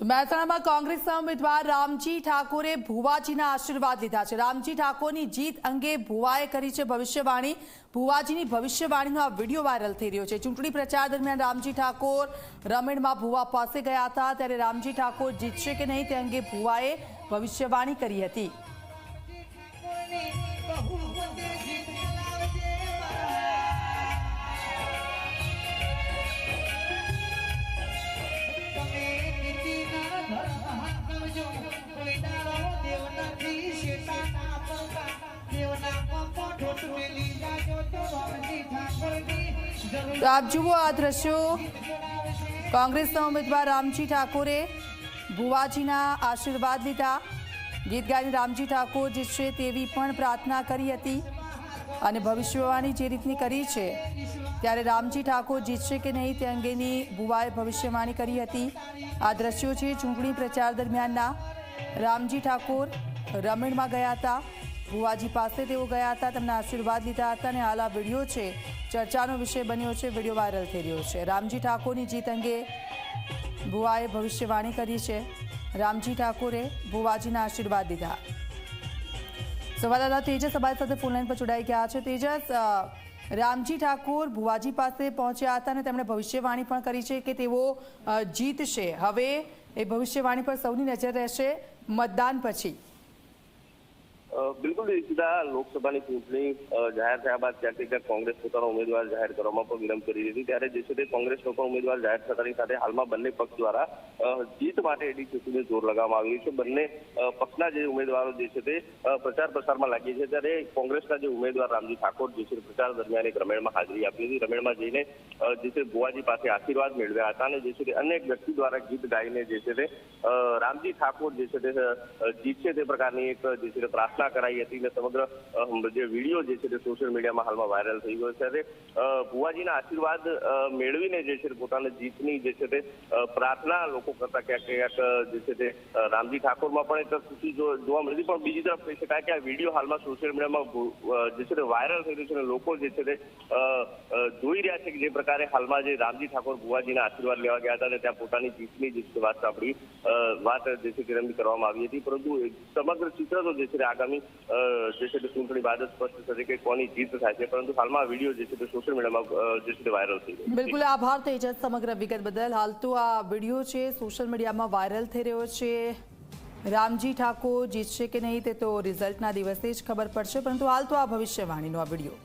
તો મહેસાણામાં કોંગ્રેસના ઉમેદવાર રામજી ઠાકોરે ભુવાજીના આશીર્વાદ લીધા છે. રામજી ઠાકોરની જીત અંગે ભુવાએ કરી છે ભવિષ્યવાણી. ભુવાજીની ભવિષ્યવાણીનો આ વીડિયો વાયરલ થઈ રહ્યો છે. ચૂંટણી પ્રચાર દરમિયાન રામજી ઠાકોર રમેણમાં ભુવા પાસે ગયા હતા. ત્યારે રામજી ઠાકોર જીતશે કે નહીં તે અંગે ભુવાએ ભવિષ્યવાણી કરી હતી. તો આપ જુઓ આ દ્રશ્યો. કોંગ્રેસના ઉમેદવાર રામજી ઠાકોરે ભુવાજીના આશીર્વાદ લીધા. ગીત ગાઈને રામજી ઠાકોર જીતશે તેવી પણ પ્રાર્થના કરી હતી અને ભવિષ્યવાણી જે રીતની કરી છે, ત્યારે રામજી ઠાકોર જીતશે કે નહીં તે અંગેની ભુવાએ ભવિષ્યવાણી કરી હતી. આ દ્રશ્યો છે ચૂંટણી પ્રચાર દરમિયાનના. રામજી ઠાકોર રમેણમાં ગયા હતા. ભુવાજી પાસે તેઓ ગયા હતા, તેમના આશીર્વાદ લીધા હતા અને હાલ આ વીડિયો છે, ચર્ચાનો વિષય બન્યો છે, વીડિયો વાયરલ થઈ રહ્યો છે. રામજી ઠાકોરની જીત અંગે ભુવાએ ભવિષ્યવાણી કરી છે. રામજી ઠાકોરે ભુવાજીના આશીર્વાદ લીધા. સંવાદદાતા તેજસ અમારી સાથે ફોનલાઈન પર જોડાઈ ગયા છે. તેજસ રામજી ઠાકોર ભુવાજી પાસે પહોંચ્યા હતા અને તેમણે ભવિષ્યવાણી પણ કરી છે કે તેઓ જીતશે. હવે એ ભવિષ્યવાણી પર સૌની નજર રહેશે. મતદાન પછી. બિલકુલ સીધા લોકસભાની ચૂંટણી જાહેર થયા બાદ ક્યાંક ક્યાંક કોંગ્રેસ પોતાનો ઉમેદવાર જાહેર કરવામાં પણ વિલંબ કરી હતી ત્યારે જે છે તે કોંગ્રેસનો પણ ઉમેદવાર જાહેર થતાની સાથે હાલમાં બંને પક્ષ દ્વારા જીત માટે એડી ચૂંટણીને જોર લગાવવામાં આવ્યું છે. બંને પક્ષના જે ઉમેદવારો જે છે તે પ્રચાર પ્રસારમાં લાગી છે. ત્યારે કોંગ્રેસના જે ઉમેદવાર રામજી ઠાકોર જે છે પ્રચાર દરમિયાન એક રમેણમાં હાજરી આપી હતી. રમેણમાં જઈને જે છે ગુવાજી પાસે આશીર્વાદ મેળવ્યા હતા અને જે છે તે અનેક વ્યક્તિ દ્વારા ગીત ગાઈને જે છે તે રામજી ઠાકોર જે છે તે જીતશે તે પ્રકારની એક જે છે તે પ્રાર્થના કરાઈ હતી ને સમગ્ર જે વીડિયો જે છે તે સોશિયલ મીડિયામાં હાલમાં વાયરલ થઈ ગયો છે. ભુવાજીના આશીર્વાદ મેળવીને જે છે પોતાના જીતની જે છે તે પ્રાર્થના લોકો કરતા ક્યાંક ક્યાંક જે છે તે રામજી ઠાકોરમાં પણ એક ખુશી જોવા મળી પણ બીજી તરફ કહી શકાય કે આ વીડિયો હાલમાં સોશિયલ મીડિયામાં જે છે તે વાયરલ થઈ રહ્યો છે અને લોકો જે છે તે જોઈ રહ્યા છે કે જે પ્રકારે હાલમાં જે રામજી ઠાકોર ભુવાજીના આશીર્વાદ લેવા ગયા હતા અને ત્યાં પોતાની જીતની જે વાત સાંભળી વાત જે છે તે કરવામાં આવી હતી. પરંતુ સમગ્ર ચિત્ર તો જે છે આગામી જે છે તે ચૂંટણી બાદ જ સ્પષ્ટ થશે કે કોની જીત છે. પરંતુ હાલમાં વીડિયો જે છે તે સોશિયલ મીડિયામાં જે છે તે વાયરલ થઈ ગયો બિલકુલ આભાર તેજસ સમગ્ર વિગત બદલ. હાલ તો આ વીડિયો છે સોશિયલ મીડિયામાં વાયરલ થઈ રહ્યો છે. રામજી ઠાકોર જીતશે કે નહીં તે તો રિઝલ્ટના દિવસે જ ખબર પડશે. પરંતુ હાલ તો આ ભવિષ્યવાણીનો આ વીડિયો.